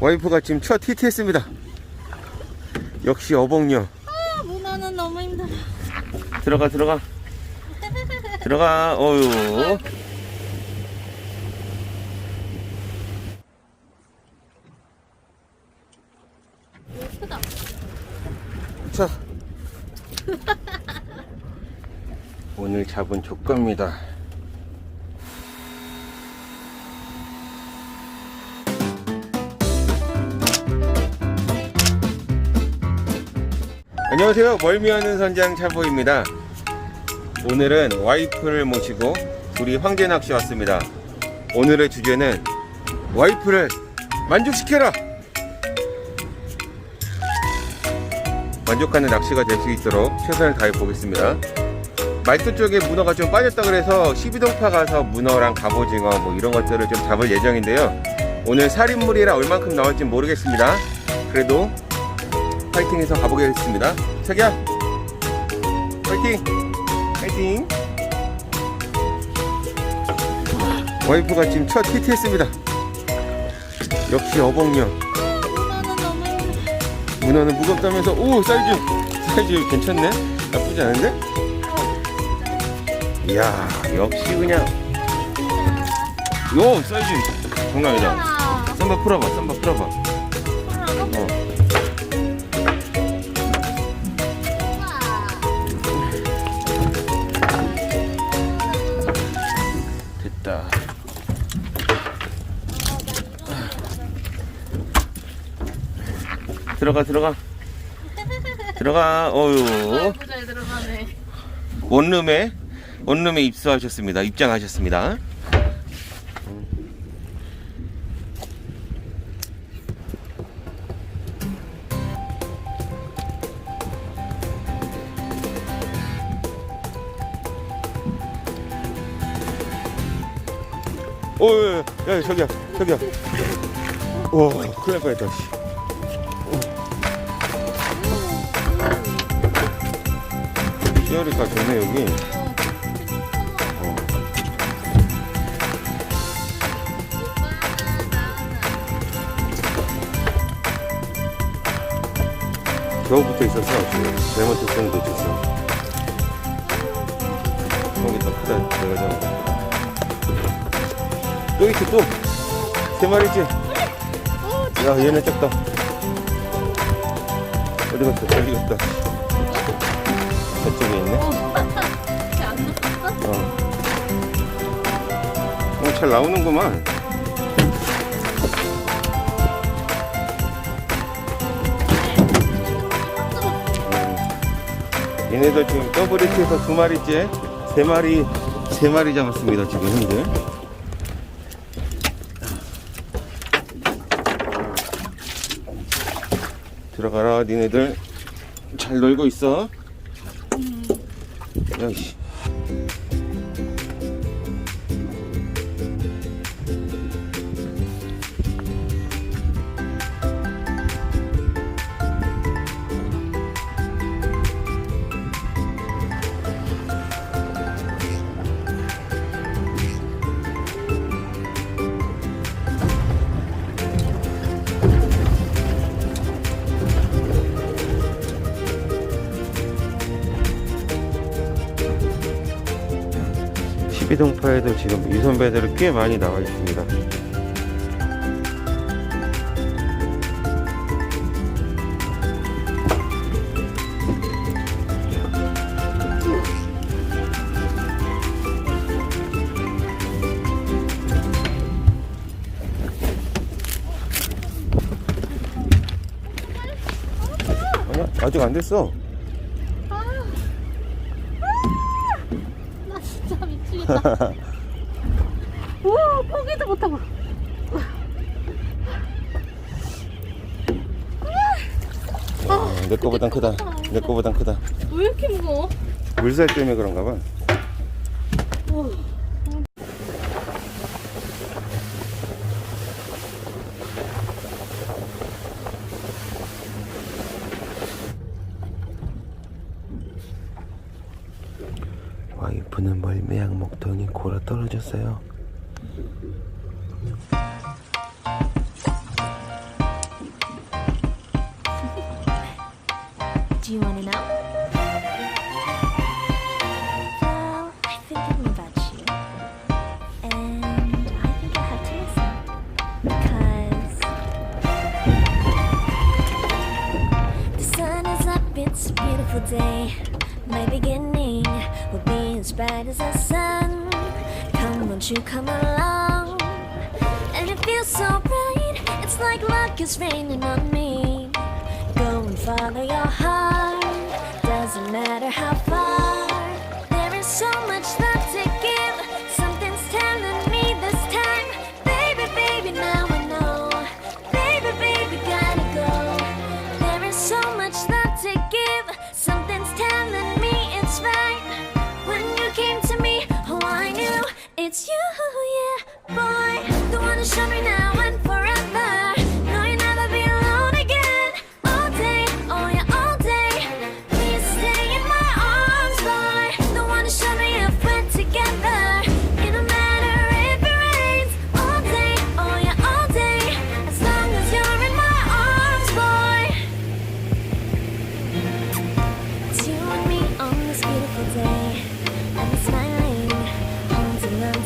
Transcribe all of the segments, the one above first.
와이프가 지금 첫 히트했습니다. 역시 어복녀. 아, 문어는 너무 힘들어. 들어가 들어가 들어가 어유 예쁘다. 자 오늘 잡은 조과입니다 안녕하세요 멀미하는 선장 차보입니다 오늘은 와이프를 모시고 둘이 황제 낚시 왔습니다 오늘의 주제는 와이프를 만족시켜라 만족하는 낚시가 될 수 있도록 최선을 다해 보겠습니다. 말도 쪽에 문어가 좀 빠졌다 그래서 12동파 가서 문어랑 갑오징어 뭐 이런 것들을 좀 잡을 예정인데요. 오늘 살인물이라 얼만큼 나올지 모르겠습니다. 그래도 파이팅해서 가보겠습니다. 자기야, 파이팅! 파이팅! 와이프가 지금 첫 히트했습니다. 역시 어복녀. 문어는 무겁다면서 오 사이즈 사이즈 괜찮네 나쁘지 않은데 이야 역시 그냥 요 사이즈 장난이다 아, 쌈바 풀어봐 쌈바 풀어봐 들어가 들어가 들어가 어유 아이고, 잘 들어가네. 원룸에 원룸에 입수하셨습니다. 입장하셨습니다. 오, 야, 야, 야, 저기야, 저기야. 와, 큰일 날 뻔했다. 씨. 시어리가 좋네 여기. 어. 겨우 붙어 있어서 지금 레몬 특성도 있어. 거기 더 크다. 내가 거. 또 있지 또. 세 마리지. 야 얘는 작다. 어디 갔어? 어디 갔다. 저쪽에 있네. 안 넣었어? 어. 어, 잘 나오는구만. 음. 얘네들 지금 더블 히트에서 두 마리째, 세 마리, 세 마리 잡았습니다, 지금 현재. 들어가라, 니네들. 잘 놀고 있어. 야이 시비동파에도 지금 유선배들이 꽤 많이 나와 있습니다. 아직 안 됐어. 우와, 포기도 못하고. 어, 내 거보단 크다. 내 거보단 크다. 왜 이렇게 무거워? 물살 때문에 그런가 봐. 우와. 와이프는 멀미약 먹더니 골아 떨어졌어요. You come along? And it feels so bright, it's like luck is raining on me. Go and follow your heart, doesn't matter how far.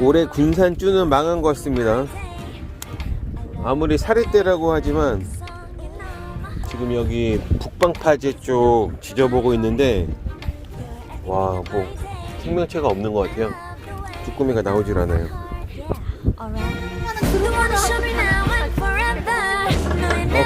올해 군산 쭈는 망한 것 같습니다. 아무리 사례대라고 하지만. 지금 여기 북방파제 쪽 지져보고 있는데 와 뭐 생명체가 없는 것 같아요. 쭈꾸미가 나오질 않아요. 어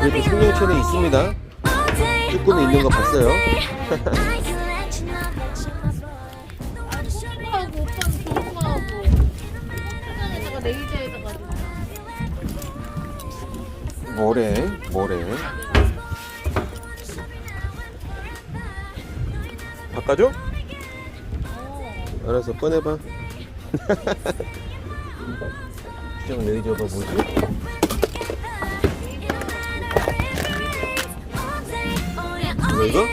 그래도 생명체는. 있습니다. 쭈꾸미 있는 거 봤어요. 뭐래 뭐래 바꿔줘? 알아서 꺼내봐. 수정 레이저가 뭐지? 이거 이거?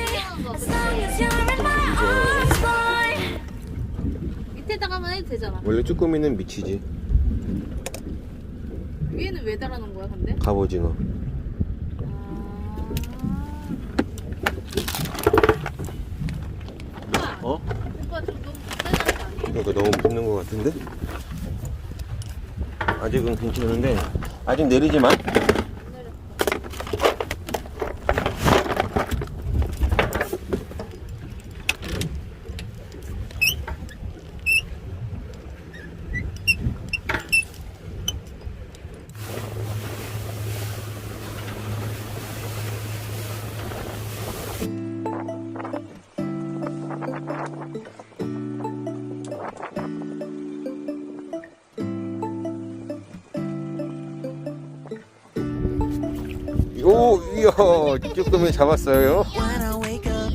밑에다가만 해도 되잖아. 원래 쭈꾸미는 미치지. 왜 달아놓은 거야, 근데? 갑오징어. 오빠, 어? 오빠 좀 너무 세다는 거 아니야? 이거 너무 붙는 것 같은데? 아직은 괜찮은데 아직 내리지 마. 오, 이야, 쭈꾸미 잡았어요. When I wake up,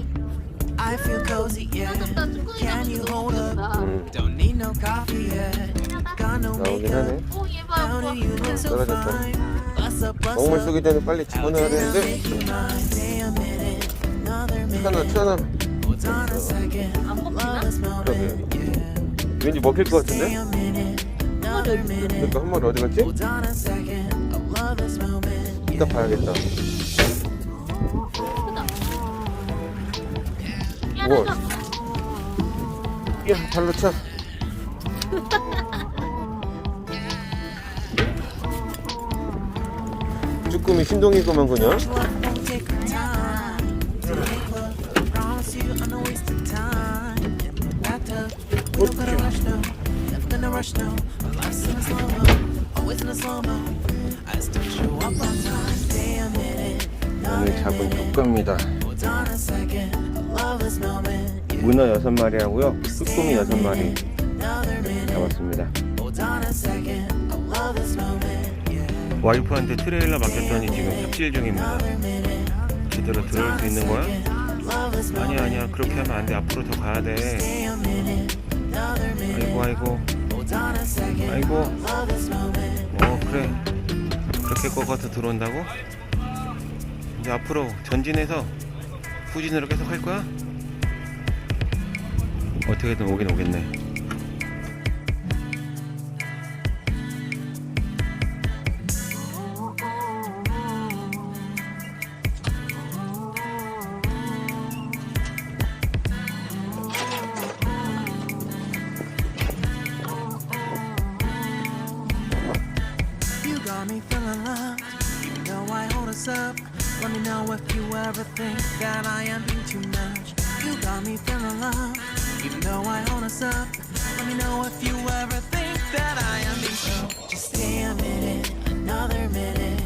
I feel cozy, yeah. 나 쭈꾸미 Can you hold up? 나. 음, Don't need no coffee yet. Got no 나오긴. 하네. 어, 떨어졌다. 먹물 up. 쏘기 전에 빨리 집어넣어야 되는데 this moment, yeah. 왠지 먹힐 것 같은데? 그러니까 한 마리 어디 갔지? 이따 봐야겠다. 야, 우와. 나 야, 발로 차. 쭈꾸미 신동이구만 그냥. Time. 오늘 잡은. Yeah, 문어 여섯 마리 하고요. 쭈꾸미 여섯 마리 잡았습니다. 와이프한테 트레일러 맡겼더니 지금 삽질 중입니다. 제대로 들어올 수 있는 거야? 아니야 아니야 그렇게 하면 안 돼. 앞으로 더 가야 돼. 아이고 아이고. 아이고. 어 그래. 그렇게 꺾어서 들어온다고? 이제 앞으로 전진해서 후진으로 계속 할 거야? 어떻게든 오긴 오겠네. You got me feeling loved, even though I hold us up. Let me know if you ever think that I am being too much. You got me feeling loved, even though I hold us up. Let me know if you ever think that I am being so. Just stay a minute, another minute.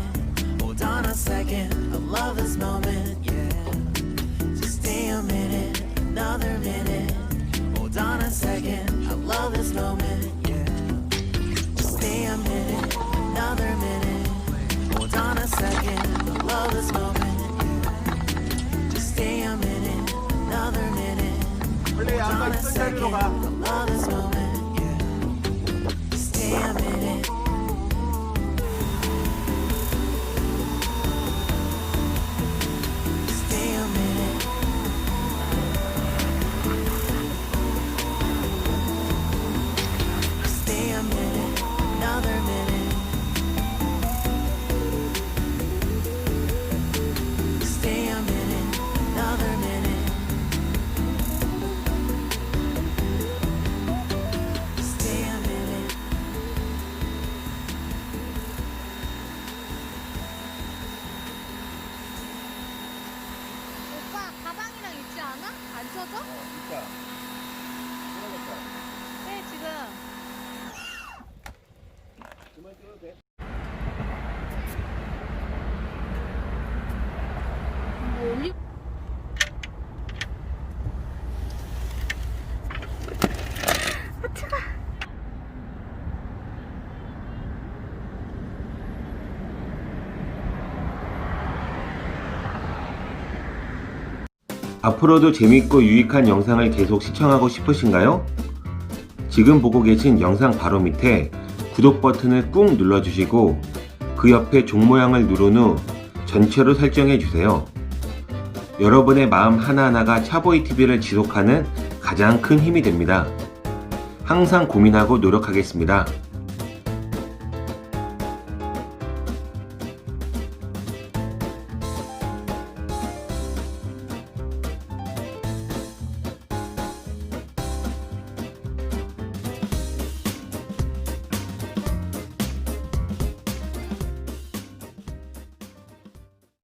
Hold on a second, I love this moment, yeah. Just stay a minute, another minute. Hold on a second, a second, 안 쳐져? 네 지금 뭐 올리 앞으로도 재밌고 유익한 영상을 계속 시청하고 싶으신가요? 지금 보고 계신 영상 바로 밑에 구독 버튼을 꾹 눌러주시고 그 옆에 종 모양을 누른 후 전체로 설정해 주세요. 여러분의 마음 하나하나가 차보이 TV를 지속하는 가장 큰 힘이 됩니다. 항상 고민하고 노력하겠습니다.